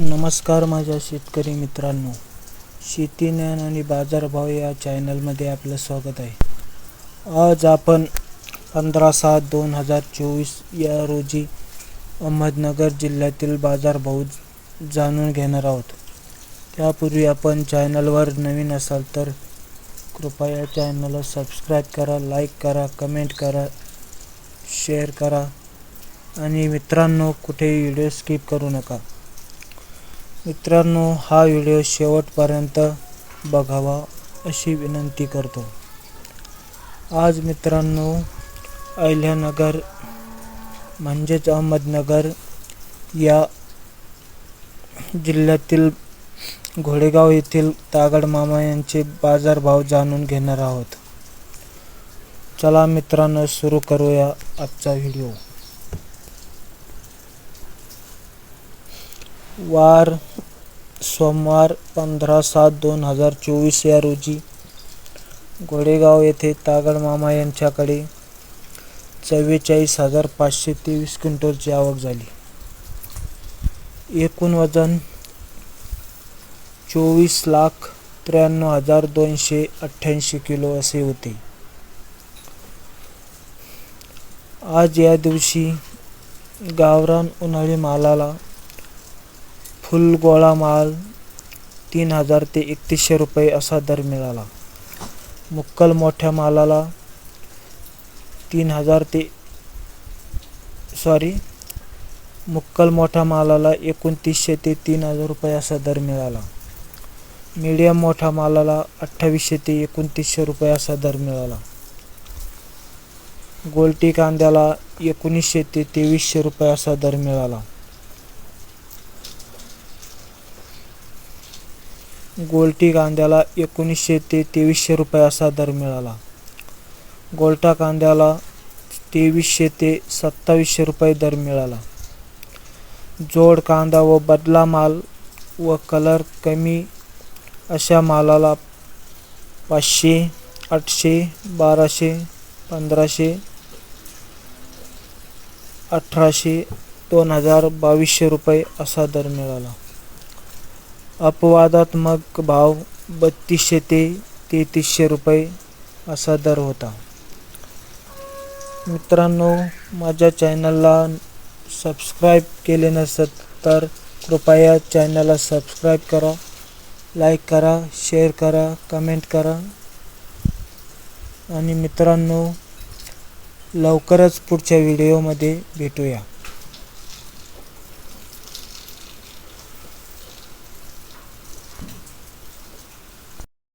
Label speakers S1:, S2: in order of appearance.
S1: नमस्कार माझ्या शेतकरी मित्रांनो. शेती ज्ञान आणि बाजारभाव या चॅनलमध्ये आपलं स्वागत आहे. आज आपण पंधरा सात दोन हजार चोवीस या रोजी अहमदनगर जिल्ह्यातील बाजारभाव जाणून घेणार आहोत. त्यापूर्वी आपण चॅनलवर नवीन असाल तर कृपया चॅनलला सबस्क्राईब करा लाईक करा कमेंट करा शेअर करा आणि मित्रांनो कुठेही व्हिडिओ स्किप करू नका. मित्रांनो हा व्हिडिओ शेवटपर्यंत बघावा अशी विनंती करतो. आज मित्रांनो अहिल्यानगर म्हणजेच अहमदनगर या जिल्ह्यातील घोडेगाव येथील तागड मामा यांचे बाजारभाव जाणून घेणार आहोत. चला मित्रांनो सुरू करूया आजचा व्हिडिओ. वार सोमवार पंधरा सात दोन हजार चोवीस या रोजी गोडेगाव येथे तागड मामा यांच्याकडे चव्वेचाळीस हजार पाचशे तेवीस क्विंटलची आवक झाली. एकूण वजन चोवीस लाख त्र्याण्णव हजार दोनशे अठ्ठ्याऐंशी किलो असे होते. आज या दिवशी गावरान उन्हाळी मालाला फुल गोळा माल तीन हजार ते एकतीसशे रुपये असा दर मिळाला. मुक्कल मोठ्या मालाला तीन हजार ते सॉरी मुक्कल मोठ्या मालाला एकोणतीसशे ते तीन हजार रुपये असा दर मिळाला. मीडियम मोठ्या मालाला अठ्ठावीसशे ते एकोणतीसशे रुपये असा दर मिळाला. गोलटी कांद्याला एकोणीसशे ते तेवीसशे रुपये असा दर मिळाला. गोलटी कांद्याला एकोणीसशे ते तेवीसशे रुपये असा दर मिळाला. गोलटा कांद्याला तेवीसशे ते सत्तावीसशे रुपये दर मिळाला. जोड कांदा व बदला माल व कलर कमी अशा मालाला पाचशे आठशे बाराशे पंधराशे अठराशे दोन हजार बावीसशे रुपये असा दर मिळाला. अपवादात्मक भाव बत्तीसशे ते तेहतीसशे रुपये असा दर होता. मित्रांनो माझ्या चॅनलला सबस्क्राईब केले नसत तर कृपया चॅनलला सबस्क्राईब करा लाईक करा शेअर करा कमेंट करा. आणि मित्रांनो लवकरच पुढच्या व्हिडिओमध्ये भेटूया.